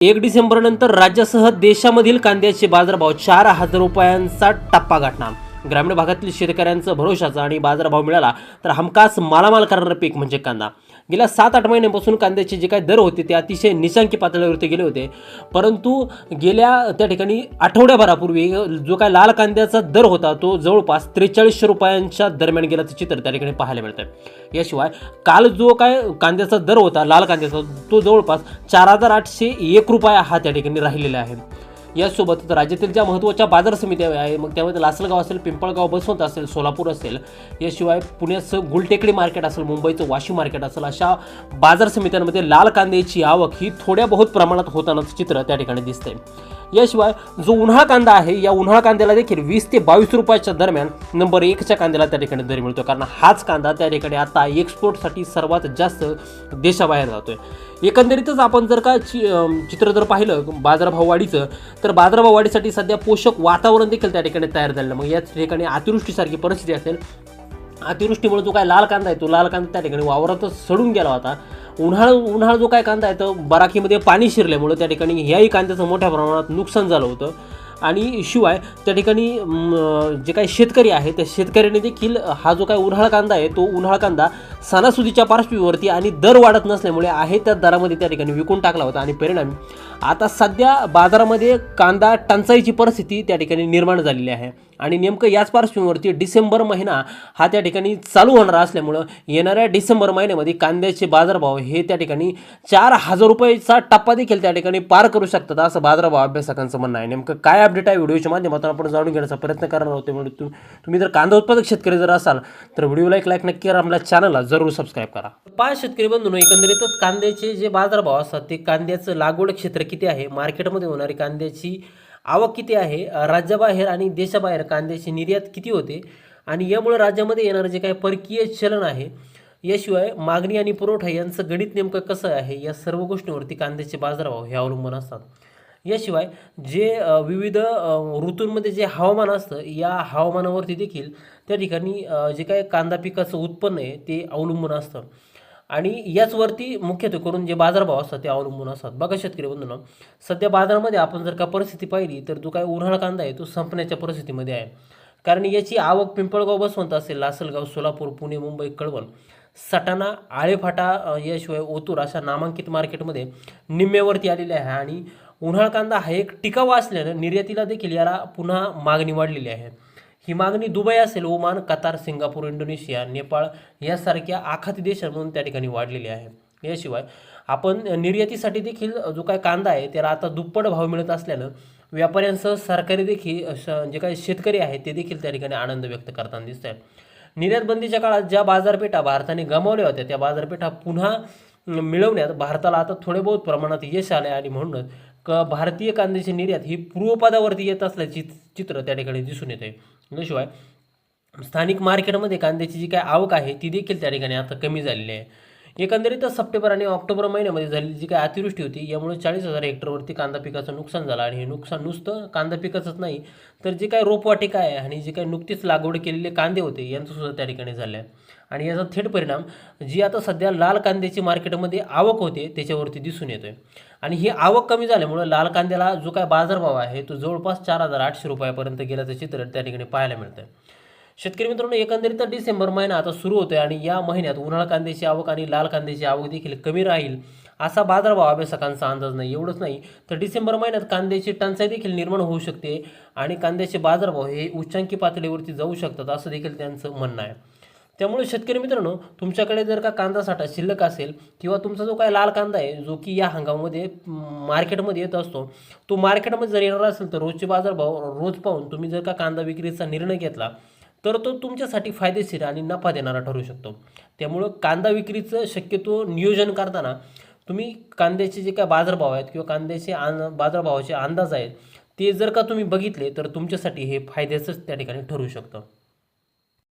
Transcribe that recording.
एक डिसेंबर नंतर राज्यासह देशामधील कांद्याचे बाजारभाव चार हजार रुपयांचा टप्पा गाठणार. ग्रामीण भागातील शेतकऱ्यांचं भरोशाचा आणि बाजारभाव मिळाला तर हमखास मालामाल करणारं पीक म्हणजे कांदा. गेल्या सात आठ महिन्यांपासून कांद्याचे जे काही दर होते ते अतिशय निशांकी पातळीवरती गेले होते. परंतु गेल्या त्या ठिकाणी आठवड्याभरापूर्वी जो काय लाल कांद्याचा दर होता तो जवळपास त्रेचाळीसशे रुपयांच्या दरम्यान गेल्याचं चित्र त्या ठिकाणी पाहायला मिळतं याशिवाय काल जो काय कांद्याचा दर होता लाल कांद्याचा तो जवळपास चार हजार आठशे एक रुपया हा त्या ठिकाणी राहिलेला आहे. यासोबतच राज्यातील ज्या महत्त्वाच्या बाजार समित्या आहे मग त्यामध्ये लासलगाव असेल पिंपळगाव बसवंत असेल सोलापूर असेल याशिवाय पुण्याचं गुलटेकडी मार्केट असेल मुंबईचं वाशी मार्केट असेल अशा बाजार समित्यांमध्ये लाल कांद्याची आवक ही थोड्या बहुत प्रमाणात होतानाचं चित्र त्या ठिकाणी दिसते याशिवाय जो उन्हाळा कांदा आहे या उन्हाळा कांद्याला देखील वीस ते बावीस रुपयाच्या दरम्यान नंबर एकच्या कांद्याला त्या ठिकाणी दर मिळतो कारण हाच कांदा त्या ठिकाणी आता एक्सपोर्टसाठी सर्वात जास्त देशाबाहेर जातोय. एकंदरीतच आपण जर का चि चित्र जर पाहिलं बाजारभाव वाढीचं तर बाजारभाव वाढीसाठी सध्या पोषक वातावरण देखील त्या ठिकाणी तयार झालेलं मग याच ठिकाणी अतिवृष्टीसारखी परिस्थिती असेल अतिवृष्टीमुळे जो काय लाल कांदा आहे तो लाल कांदा त्या ठिकाणी वावरातच सडून गेला होता. उन्हाळा उन्हाळा जो काय कांदा आहे तो बराकीमध्ये पाणी शिरल्यामुळे त्या ठिकाणी ह्याही कांद्याचं मोठ्या प्रमाणात नुकसान झालं होतं. आणि शिवाय त्या ठिकाणी जे काही शेतकरी आहे त्या शेतकऱ्याने देखील हा जो काय उन्हाळा कांदा आहे तो उन्हाळा कांदा सणासुदीच्या पार्श्वभूमीवरती आणि दर वाढत नसल्यामुळे आहे त्या दरामध्ये त्या ठिकाणी विकून टाकला होता आणि परिणामी आता सध्या बाजारामध्ये कांदा टंचाईची परिस्थिती त्या ठिकाणी निर्माण झालेली आहे. आणि नेमकं याच पार्श्वभूमीवरती डिसेंबर महिना हा त्या ठिकाणी चालू होणार असल्यामुळं येणाऱ्या डिसेंबर महिन्यामध्ये कांद्याचे बाजारभाव हे त्या ठिकाणी चार हजार रुपयाचा टप्पा देखील त्या ठिकाणी पार करू शकतात असं बाजारभाव अभ्यासकांचं म्हणणं आहे. नेमकं काय अपडेट आहे व्हिडिओच्या माध्यमातून आपण जाणून घेण्याचा प्रयत्न करणार होतो. म्हणून तुम्ही जर कांदा उत्पादक शेतकरी जर असाल तर व्हिडिओला एक लाईक नक्की करा. आपल्या चॅनलला जरूर सबस्क्राईब करा. पाच शेतकरी बंधून एकंदरीतच कांद्याचे जे बाजारभाव असतात ते कांद्याचं लागवड क्षेत्र किती आहे? मार्केटमध्ये होणारी कांद्याची आवक किती आहे? राज्याबाहेर आणि देशाबाहेर कांद्याची निर्यात किती होते? आणि यामुळे राज्यामध्ये येणारं जे काही परकीय चलन आहे याशिवाय मागणी आणि पुरवठा यांचं गणित नेमकं कसं आहे? या सर्व गोष्टींवरती कांद्याचे बाजारभाव हे अवलंबून असतात. याशिवाय जे विविध ऋतूंमध्ये जे हवामान असतं या हवामानावरती देखील त्या ठिकाणी जे काय कांदा पिकाचं उत्पन्न आहे ते अवलंबून असतं. आणि याचवरती मुख्यत्वे करून जे बाजारभाव असतात ते अवलंबून असतात. बघा शेतकरी बंधूंनो सध्या बाजारामध्ये आपण जर का परिस्थिती पाहिली तर जो काय उन्हाळा कांदा आहे तो संपण्याच्या परिस्थितीमध्ये आहे. कारण याची आवक पिंपळगाव बसवंत असेल लासलगाव सोलापूर पुणे मुंबई कळवण सटाणा आळेफाटा याशिवाय ओतूर अशा नामांकित मार्केटमध्ये निम्म्यावरती आलेले आहे. आणि उन्हाळा कांदा हा एक टिकावा असल्यानं निर्यातीला देखील याला पुन्हा मागणी वाढलेली आहे. ही मागणी दुबई असेल Oman Qatar Singapore Indonesia Nepal यासारख्या आखाती देशांमधून त्या ठिकाणी वाढलेली आहे. याशिवाय आपण निर्यातीसाठी देखील जो काय कांदा आहे त्याला आता दुप्पट भाव मिळत असल्यानं व्यापाऱ्यांसह सरकारी देखील श- जे काही शेतकरी आहेत ते देखील त्या ठिकाणी आनंद व्यक्त करताना दिसत आहेत निर्यात बंदीच्या काळात ज्या बाजारपेठा भारताने गमावल्या होत्या त्या बाजारपेठा पुन्हा मिळवण्यात भारताला आता थोडे बहुत प्रमाणात यश आले आणि म्हणूनच क भारतीय कांद्याची निर्यात ही पूर्वपदावरती येत असल्याची चित्र त्या ठिकाणी दिसून येते याशिवाय स्थानिक मार्केटमध्ये कांद्याची जी काय आवक आहे ती देखील त्या ठिकाणी आता कमी झालेली आहे. एकंदरीतच सप्टेंबर आणि ऑक्टोबर महिन्यामध्ये झालेली जी काय अतिवृष्टी होती यामुळे चाळीस हजार हेक्टरवरती कांदा पिकाचं नुकसान झालं आणि हे नुकसान नुसतं कांदा पिकाचंच नाही तर जे काय रोपवाटिका आहे आणि जे काही नुकतीच लागवड केलेले कांदे होते यांचं सुद्धा त्या ठिकाणी झालं आहे आणि याचा थेट परिणाम जी आता सध्या लाल कांद्याची मार्केटमध्ये आवक होते त्याच्यावरती दिसून येतोय. आणि ही आवक कमी झाल्यामुळे लाल कांद्याला जो काय बाजारभाव आहे तो जवळपास चार हजार आठशे रुपयापर्यंत गेल्याचं चित्र त्या ठिकाणी पाहायला मिळतं आहे शेतकरी मित्रांनो एकंदरीत डिसेंबर महिना आता सुरू होतोय आणि या महिन्यात उन्हाळा कांद्याची आवक आणि लाल कांद्याची आवक देखील कमी राहील असा बाजारभाव अभ्यासकांचा अंदाज नाही. एवढंच नाही तर डिसेंबर महिन्यात कांद्याची टंचाई देखील निर्माण होऊ शकते आणि कांद्याचे बाजारभाव हे उच्चांकी पातळीवरती जाऊ शकतात असं देखील त्यांचं म्हणणं आहे. त्यामुळे शेतकरी मित्रांनो तुमच्याकडे जर का कांदा साठा शिल्लक असेल किंवा तुमचा जो काय लाल कांदा आहे जो की या हंगामामध्ये मार्केटमध्ये येत असतो तो मार्केटमध्ये जर येणार असेल तर रोजचे बाजारभाव रोज पाहून तुम्ही जर का कांदा विक्रीचा निर्णय घेतला तर तो तुमच्यासाठी फायदेशीर आणि नफा देणारा ठरू शकतो. त्यामुळं कांदा विक्रीचं शक्यतो नियोजन करताना तुम्ही कांद्याचे जे काय बाजारभाव आहेत किंवा कांद्याचे आन बाजारभावाचे अंदाज आहेत ते जर का तुम्ही बघितले तर तुमच्यासाठी हे फायद्याचंच त्या ठिकाणी ठरू शकतं.